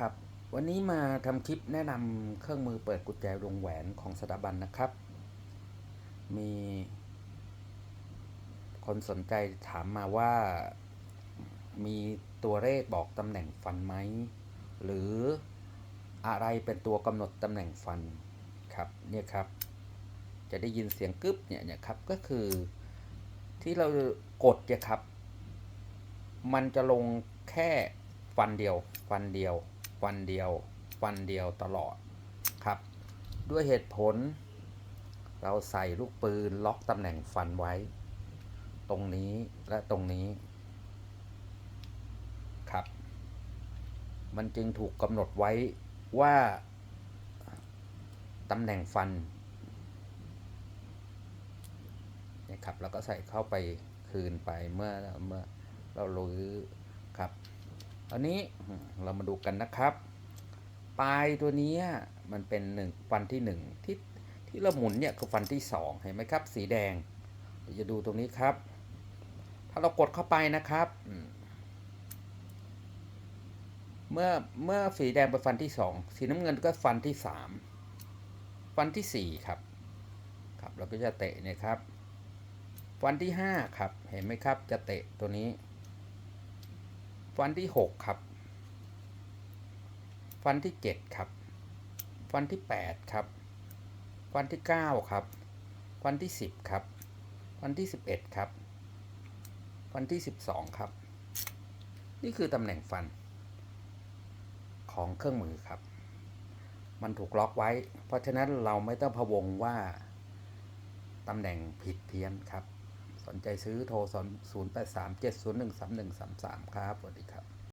ครับ วันนี้มาทำคลิปแนะนำเครื่องมือเปิดกุญแจวงแหวนของสถาบันนะครับ มีคนสนใจถามมาว่ามีตัวเลขบอกตำแหน่งฟันไหม หรืออะไรเป็นตัวกำหนดตำแหน่งฟันครับเนี่ยครับ จะได้ยินเสียงกึ๊บเนี่ยเนี่ยครับก็คือที่เรากดเนี่ยครับ มันจะลงแค่ฟันเดียว ฟันเดียว ฟันเดียวฟันเดียวตลอดครับ ด้วยเหตุผล เราใส่ลูกปืนล็อกตำแหน่งฟันไว้ ตรงนี้และตรงนี้ครับ มันจึงถูกกำหนดไว้ว่าตำแหน่งฟันนี่ยครับแล้วก็ใส่เข้าไปคืนไปเมื่อเมื่อเราลื้ครับ อันนี้เรามาดูกันนะครับ ปลายตัวเนี้ยมันเป็นหนึ่งฟันที่หนึ่งที่ที่เราหมุนเนี่ยคือฟันที่สองเห็นไหมครับ สีแดงเดี๋ยวจะดูตรงนี้ครับ ถ้าเรากดเข้าไปนะครับอืมเมื่อเมื่อสีแดงเป็นฟันที่สองสีน้ำเงินก็ฟันที่สามฟันที่สี่ครับ ครับเราก็จะเตะเนี่ยครับ ฟันที่ห้าครับเห็นไหมครับจะเตะตัวนี้ ฟันที่หกครับ ฟันที่เจ็ดครับ ฟันที่แปดครับ ฟันที่เก้าครับ ฟันที่สิบครับ ฟันที่สิบเอ็ดครับ ฟันที่สิบสองครับ นี่คือตำแหน่งฟัน ของเครื่องมือครับ มันถูกล็อกไว้ เพราะฉะนั้นเราไม่ต้องพะวงว่าตำแหน่งผิดเพี้ยนครับ สนใจซื้อโทร 0 8 3 7 0 1 3 1 3 3 ครับสวัสดีครับ